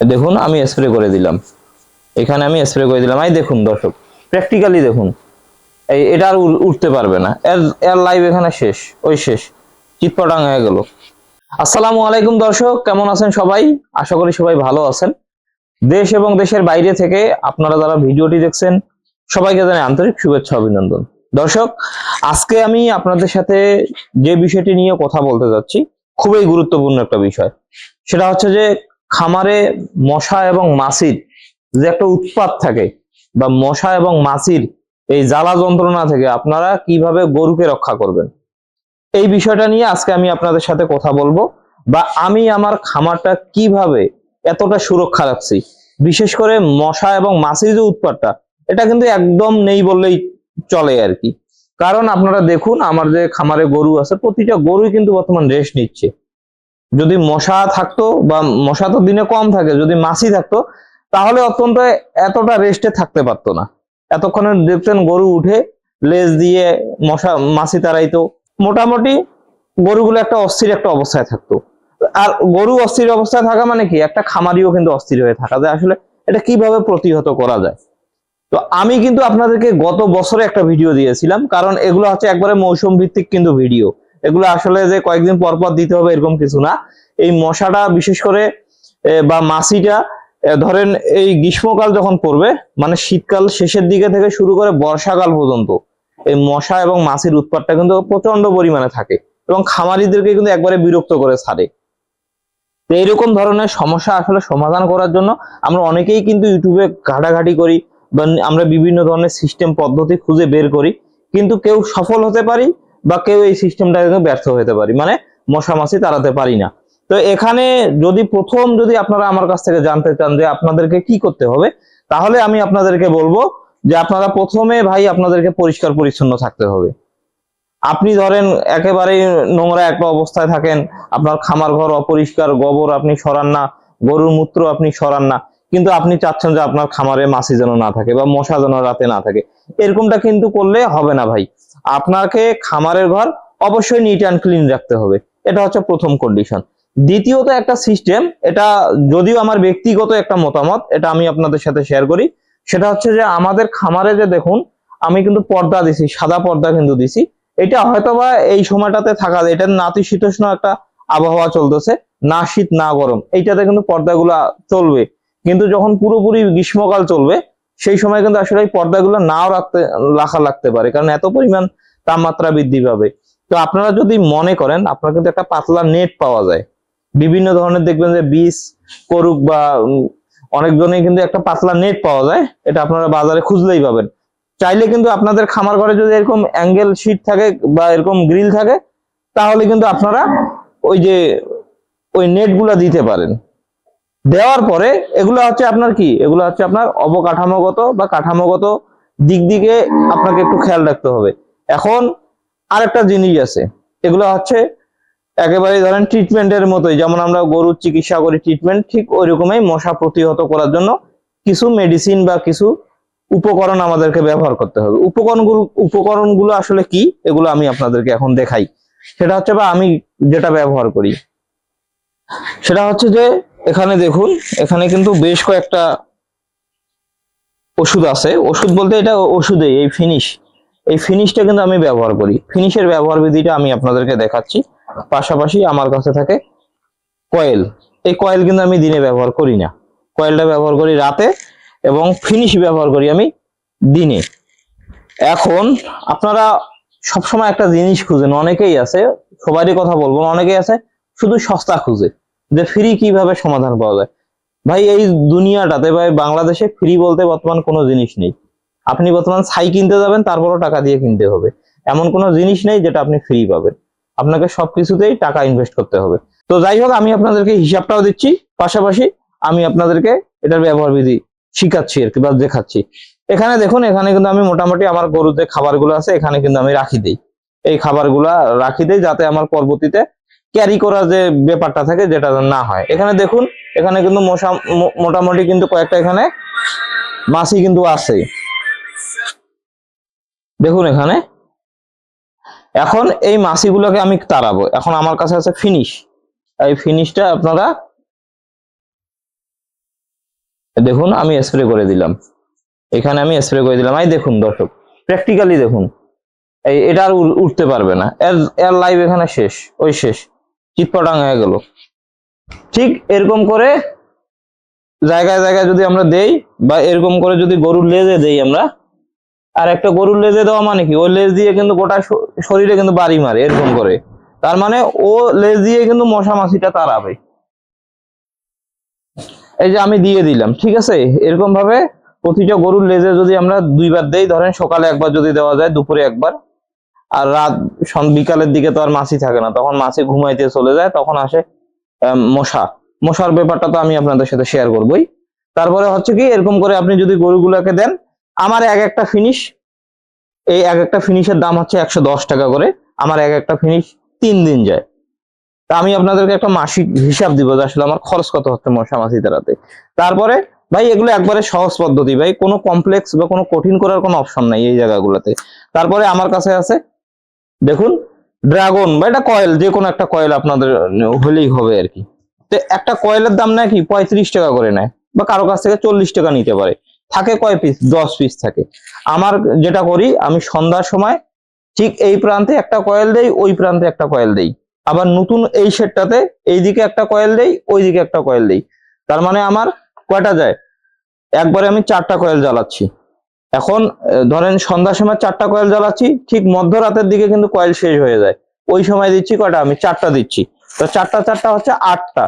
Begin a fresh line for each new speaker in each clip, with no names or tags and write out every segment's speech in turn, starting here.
দেখুন, আমি স্প্রে করে দিলাম। এখানে আমি স্প্রে করে দিলাম। এই দেখুন দর্শক প্র্যাকটিক্যালি দেখুন, এই এটা আর উঠতে পারবে না। এর এর লাইভ এখানে শেষ, ওই শেষ, চিৎপটাং হয়ে গেল। আসসালামু আলাইকুম দর্শক, কেমন আছেন সবাই? আশা করি সবাই ভালো আছেন। দেশ এবং দেশের বাইরে থেকে আপনারা যারা ভিডিওটি দেখছেন, সবাইকে জানাই আন্তরিক শুভেচ্ছা, অভিনন্দন। দর্শক, আজকে আমি আপনাদের সাথে যে বিষয়টি নিয়ে কথা বলতে যাচ্ছি, খুবই গুরুত্বপূর্ণ একটা বিষয়। সেটা হচ্ছে যে খামারে মশা এবং মাছির যে একটা উৎপাত থাকে বা মশা এবং মাছির এই জ্বালা যন্ত্রণা থেকে আপনারা কীভাবে গরুকে রক্ষা করবেন? এই বিষয়টা নিয়ে আজকে আমি আপনাদের সাথে কথা বলব বা আমি আমার খামারটা কীভাবে এতটা সুরক্ষা রাখছি। বিশেষ করে মশা এবং মাছির যে উৎপাতটা, এটা কিন্তু একদম নেই বললেই চলে আর কি। কারণ আপনারা দেখুন, আমার যে খামারে গরু আছে, প্রতিটা গরুই কিন্তু বর্তমান রেস্ট নিচ্ছে। যদি মশা থাকতো বা মশা তো দিনে কম থাকে, যদি মাছি থাকতো, তাহলে অত্যন্ত এতটা রেস্টে থাকতে পারতো না। এতক্ষণে দেখতেন গরু উঠে লেজ দিয়ে মশা, মাছি তাড়াইতো। মোটামুটি গরুগুলো একটা অস্থির একটা অবস্থায় থাকতো। আর গরু অস্থির অবস্থায় থাকা মানে কি? একটা খামারিও কিন্তু অস্থির হয়ে থাকা যায়। আসলে এটা কীভাবে প্রতিহত করা যায়? তো আমি কিন্তু আপনাদেরকে গত বছরে একটা ভিডিও দিয়েছিলাম, কারণ এগুলো হচ্ছে একবারে মৌসুম ভিত্তিক কিন্তু ভিডিও এগুলো আসলে যে কয়েকদিন পর পর দিতে হবে এরকম কিছু না। এই মশাটা বিশেষ করে বা মাছিটা ধরেন এই গ্রীষ্মকাল যখন পড়বে মানে শীতকাল শেষের দিকে থেকে শুরু করে বর্ষাকাল পর্যন্ত, এই মশা এবং মাছির উৎপাতটা কিন্তু প্রচণ্ড পরিমাণে থাকে এবং খামারিদেরকে কিন্তু একবারে বিরক্ত করে ছাড়ে। তো এইরকম ধরনের সমস্যা আসলে সমাধান করার জন্য আমরা অনেকেই কিন্তু ইউটিউবে ঘাটাঘাটি করি বা আমরা বিভিন্ন ধরনের সিস্টেম, পদ্ধতি খুঁজে বের করি। কিন্তু কেউ সফল হতে পারি বা কেউ এই সিস্টেমটা কিন্তু ব্যর্থ হতে পারি মানে মশা মাছি তাড়াতে পারি না। তো এখানে যদি প্রথম যদি আপনারা আমার কাছ থেকে জানতে চান যে আপনাদেরকে কি করতে হবে, তাহলে আমি আপনাদেরকে বলব যে আপনারা প্রথমে ভাই আপনাদেরকে পরিষ্কার পরিচ্ছন্ন থাকতে হবে। আপনি ধরেন একেবারেই নোংরা একটা অবস্থায় থাকেন, আপনার খামার ঘর অপরিষ্কার, গোবর আপনি সরান না, গরুর মূত্র আপনি সরান না, কিন্তু আপনি চাচ্ছেন যে আপনার খামারে মাছি যেন না থাকে বা মশা যেন রাতে না থাকে। এরকমটা কিন্তু করলে হবে না ভাই। আপনাকে খামারের ঘর অবশ্যই নিট অ্যান্ড ক্লিন রাখতে হবে। এটা হচ্ছে প্রথম কন্ডিশন দ্বিতীয়ত একটা সিস্টেম এটা যদিও আমার ব্যক্তিগত একটা মতামত, এটা আমি আপনাদের সাথে শেয়ার করি। সেটা হচ্ছে যে আমাদের খামারে যে দেখুন, আমি কিন্তু পর্দা দিছি, সাদা পর্দা কিন্তু দিছি। এটা হয়তোবা এই সময়টাতে থাকা, এটা নাতিশীতোষ্ণ একটা আবহাওয়া চলতেছে, না শীত, না গরম। এইটাতে কিন্তু পর্দাগুলো চলবে। কিন্তু যখন পুরোপুরি গ্রীষ্মকাল চলবে সেই সময় কিন্তু আসলে এই পর্দাগুলো নাও রাখতে রাখা লাগতে পারে কারণ এত পরিমাণ তাপমাত্রা বৃদ্ধি পাবে। তো আপনারা যদি মনে করেন আপনার কিন্তু একটা পাতলা নেট পাওয়া যায়। বিভিন্ন ধরনের দেখবেন যে বিষ করুক বা উম, অনেকজনেই কিন্তু একটা পাতলা নেট পাওয়া যায় এটা আপনারা বাজারে খুঁজলেই পাবেন। চাইলে কিন্তু আপনাদের খামার ঘরে যদি এরকম অ্যাঙ্গেল শিট থাকে বা এরকম গ্রিল থাকে তাহলে কিন্তু আপনারা ওই যে ওই নেট দিতে পারেন। দেওয়ার পরে এগুলো হচ্ছে আপনার কি? এগুলো হচ্ছে আপনার অবকাঠামোগত বা কাঠামোগত দিক দিকে আপনাকে একটু খেয়াল রাখতে হবে। এখন আরেকটা জিনিস আছে। এগুলো হচ্ছে একেবারে ধরেন ট্রিটমেন্টের মতোই। যেমন আমরা গরুর চিকিৎসা করি ট্রিটমেন্ট ঠিক ওই রকমই মশা প্রতিহত করার জন্য কিছু মেডিসিন বা কিছু উপকরণ আমাদেরকে ব্যবহার করতে হবে। উপকরণগুলো উপকরণগুলো আসলে কি? এগুলো আমি আপনাদেরকে এখন দেখাই। সেটা হচ্ছে বা আমি যেটা ব্যবহার করি, সেটা হচ্ছে যে এখানে দেখুন, এখানে কিন্তু বেশ কয়েকটা ওষুধ আছে। ওষুধ বলতে এটা ওষুধেই, এই ফিনিশ এই ফিনিশটা কিন্তু আমি ব্যবহার করি। ফিনিশের ব্যবহার বিধিটা আমি আপনাদেরকে দেখাচ্ছি। পাশাপাশি আমার কাছে থাকে কয়েল এই কয়েল কিন্তু আমি দিনে ব্যবহার করি না। কয়েলটা ব্যবহার করি রাতে এবং ফিনিশ ব্যবহার করি আমি দিনে। এখন আপনারা সবসময় একটা জিনিস খুঁজেন, অনেকেই আছে, সবারই কথা বলব অনেকেই আছে, শুধু সস্তা খুঁজে। যে ফ্রি কীভাবে সমাধান পাওয়া যায়? ভাই, এই দুনিয়াটাতে ভাই, বাংলাদেশে ফ্রি বলতে বর্তমান কোনো জিনিস নেই। আপনি বর্তমান ছাই কিনতে যাবেন, তারপরও টাকা দিয়ে কিনতে হবে। এমন কোনো জিনিস নেই যেটা আপনি ফ্রি পাবেন। আপনাকে সবকিছুতেই টাকা ইনভেস্ট করতে হবে। তো যাই হোক, আমি আপনাদেরকে হিসাবটাও দিচ্ছি। পাশাপাশি আমি আপনাদেরকে এটার ব্যবহার বিধি শিখাচ্ছি আর কি, বা দেখাচ্ছি। এখানে দেখুন, এখানে কিন্তু আমি মোটামুটি আমার গরুর যে খাবারগুলো আছে, এখানে কিন্তু আমি রাখি দিই। এই খাবারগুলা রাখি দিই যাতে আমার পরবর্তীতে ক্যারি করার যে ব্যাপারটা থাকে যেটা না হয়। এখানে দেখুন, এখানে কিন্তু মশা মোটামুটি কিন্তু কয়েকটা এখানে মাছি কিন্তু আছে। দেখুন এখানে। এখন এই মাছিগুলোকে আমি তাড়াবো। এখন আমার কাছে আছে ফিনিশ এই ফিনিশটা আপনারা দেখুন, আমি স্প্রে করে দিলাম। এখানে আমি স্প্রে করে দিলাম। এই দেখুন, দর্শক প্র্যাকটিক্যালি দেখুন। এই এটা আর উঠতে পারবে না। এর এর লাইভ এখানে শেষ, ওই শেষ। চিৎপটাং হয়ে গেল। ঠিক এরকম করে জায়গায় জায়গায় যদি আমরা দেই বা এরকম করে যদি গরুর লেজে দেই আমরা, আর একটা গরুর লেজে দেওয়া মানে কি? ওই লেজ দিয়ে কিন্তু গোটা শরীরে কিন্তু বাড়ি মারে এরকম করে। তার মানে ও লেজ দিয়ে কিন্তু মশা মাছিটা তাড়াবে। এই যে আমি দিয়ে দিলাম, ঠিক আছে? এরকম ভাবে প্রতিটা গরুর লেজে যদি আমরা দুইবার দেই, ধরেন সকালে একবার যদি দেওয়া যায়, দুপুরে একবার আর রাত বিকালের দিকে তো আর মাছি থাকে না। তখন মাছি ঘুমাইতে চলে যায়, তখন আসে মশা। মশার ব্যাপারটা তো আমি আপনাদের সাথে শেয়ার করবই। তারপরে হচ্ছে কি, এরকম করে আপনি যদি গরুগুলোকে দেন, আমার এক একটা ফিনিশ এই এক একটা ফিনিশের দাম হচ্ছে একশো দশ টাকা করে। আমার এক একটা ফিনিশ তিন দিন যায়। তা আমি আপনাদেরকে একটা মাসিক হিসাব দিব যে আসলে আমার খরচ কত হচ্ছে মশা মাছি তাড়াতে তারপরে, ভাই, এগুলো একবারে সহজ পদ্ধতি, ভাই। কোনো কমপ্লেক্স বা কোনো কঠিন করার কোনো অপশন নাই এই জায়গাগুলোতে। তারপরে আমার কাছে আছে দেখুন, ড্রাগন বা এটা কয়েল, যে কোনো একটা কয়েল আপনাদের হলেই হবে আর কি। তো একটা কয়েলের দাম নাকি পঁয়ত্রিশ টাকা করে নেয় বা কারও কাছ থেকে চল্লিশ টাকা নিতে পারে। থাকে কয় পিস দশ পিস থাকে। আমার যেটা করি, আমি সন্ধ্যার সময় ঠিক এই প্রান্তে একটা কয়েল দেই, ওই প্রান্তে একটা কয়েল দেই। আবার নতুন এই সেটটাতে এইদিকে একটা কয়েল দেই, ওইদিকে একটা কয়েল দেই। তার মানে আমার কয়টা যায়? একবারে আমি চারটা কয়েল জ্বালাচ্ছি। এখন ধরেন সন্ধ্যার সময় চারটা কয়েল জ্বালাচ্ছি, ঠিক মধ্যরাতের দিকে কিন্তু কয়েল শেষ হয়ে যায়। ওই সময় দিচ্ছি কয়টা? আমি চারটা দিচ্ছি। তো চারটা চারটা হচ্ছে আটটা।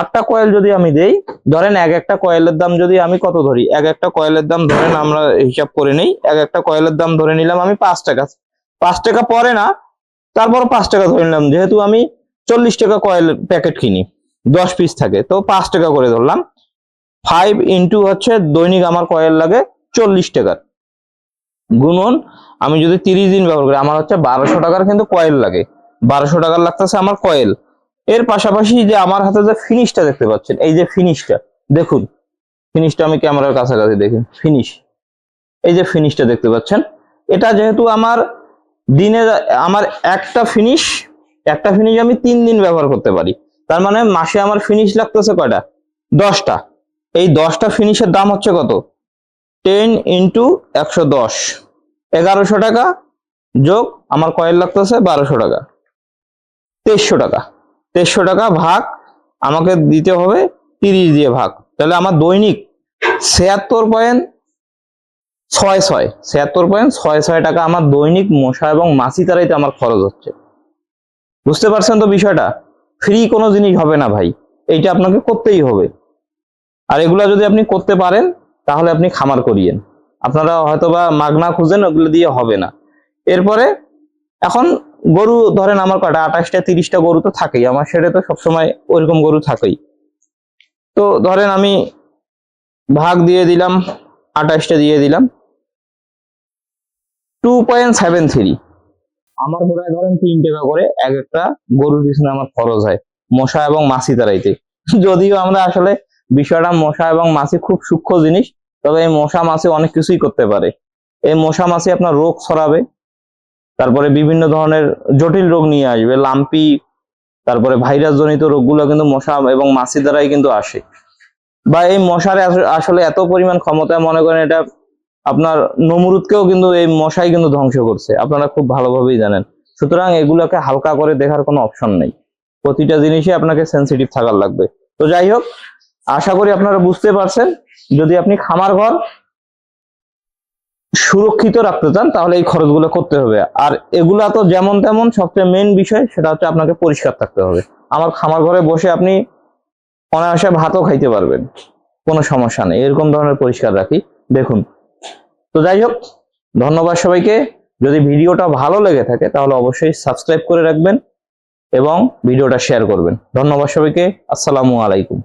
আটটা কয়েল যদি আমি দেই, ধরেন এক একটা কয়েলের দাম যদি আমি কত ধরি? এক একটা কয়েলের দাম ধরেন আমরা হিসাব করে নেই, এক একটা কয়েলের দাম ধরে নিলাম আমি পাঁচ টাকা। পাঁচ টাকা পরে না তারপর পাঁচ টাকা ধরে নিলাম, যেহেতু আমি চল্লিশ টাকা কয়েল প্যাকেট কিনি, দশ পিস থাকে, তো পাঁচ টাকা করে ধরলাম। ফাইভ ইন্টু হচ্ছে দৈনিক আমার কয়েল লাগে চল্লিশ টাকার। গুণন আমি যদি তিরিশ দিন ব্যবহার করি, আমার হচ্ছে বারোশো টাকার কিন্তু কয়েল লাগে। বারোশো টাকার লাগতেছে আমার কয়েল এর পাশাপাশি যে আমার হাতে যে ফিনিশটা দেখতে পাচ্ছেন, এই যে ফিনিশটা দেখুন। ফিনিশটা আমি ক্যামেরার কাছাকাছি দেখুন ফিনিশ এই যে ফিনিশটা দেখতে পাচ্ছেন, এটা যেহেতু আমার দিনে আমার একটা ফিনিশ একটা ফিনিশ আমি তিন দিন ব্যবহার করতে পারি। তার মানে মাসে আমার ফিনিশ লাগতেছে কয়টা? দশটা। এই দশটা ফিনিশের দাম হচ্ছে কত? টেন ইন্টু একশো দশ। এগারোশো টাকা যোগ আমার কয়েল লাগতেছে বারোশো টাকা। তেইশশো টাকা। তেইশশো টাকা ভাগ আমাকে দিতে হবে তিরিশ দিয়ে ভাগ। তাহলে আমার দৈনিক ছিয়াত্তর পয়েন্ট ছয় ছয়। ছিয়াত্তর পয়েন্ট ছয় ছয় টাকা আমার দৈনিক মশা এবং মাছি তারাইতে আমার খরচ হচ্ছে। বুঝতে পারছেন তো বিষয়টা? ফ্রি কোনো জিনিস হবে না ভাই। এইটা আপনাকে করতেই হবে। আর এগুলা যদি আপনি করতে পারেন তাহলে আপনি খামার করিয়েন। আপনারা হয়তোবা মাগনা খুঁজেন, ওগুলো দিয়ে হবে না। এরপরে এখন গরু ধরেন আমার কটা আঠাশটা, তিরিশটা গরু তো থাকেই। আমার সেটা তো সবসময় ওইরকম গরু থাকেই। তো ধরেন আমি ভাগ দিয়ে দিলাম, আঠাশটা দিয়ে দিলাম। টু পয়েন্ট সেভেন থ্রি আমার প্রায় ধরেন তিন টাকা করে এক একটা গরুর পিছনে আমার খরচ হয়, মশা এবং মাছি তারাইতে। যদিও আমরা আসলে বিষয়টা মশা এবং মাছি খুব সূক্ষ্ম জিনিস, তবে এই মশা মাছি অনেক কিছুই করতে পারে। এই মশা মাছি আপনার রোগ ছড়াবে, তারপরে বিভিন্ন ধরনের জটিল রোগ নিয়ে আসবে, লাম্পি, তারপরে ভাইরাস জনিত রোগগুলো কিন্তু মশা এবং মাছি দ্বারাই কিন্তু আসে। বা এই মশার আসলে এত পরিমাণ ক্ষমতা, মনে করেন এটা আপনার নমরুদকেও কিন্তু এই মশাই কিন্তু ধ্বংস করছে, আপনারা খুব ভালোভাবেই জানেন। সুতরাং এগুলোকে হালকা করে দেখার কোনো অপশন নেই। প্রতিটা জিনিসই আপনাকে সেন্সিটিভ থাকার লাগবে। তো যাই হোক আশা করি আপনারা বুঝতে পারছেন। যদি আপনি খামার ঘর সুরক্ষিত রাখতে চান, তাহলে এই খরচগুলো করতে হবে। আর এগুলা তো যেমন তেমন সবচেয়ে মেন বিষয়, সেটা হচ্ছে আপনাকে পরিষ্কার থাকতে হবে। আমার খামার ঘরে বসে আপনি অনায়াসে ভাতও খাইতে পারবেন। কোনো সমস্যা নেই। এরকম ধরনের পরিষ্কার রাখি। দেখুন। তো যাই হোক, ধন্যবাদ সবাইকে। যদি ভিডিওটা ভালো লেগে থাকে, তাহলে অবশ্যই সাবস্ক্রাইব করে রাখবেন এবং ভিডিওটা শেয়ার করবেন। ধন্যবাদ সবাইকে। আসসালামু আলাইকুম।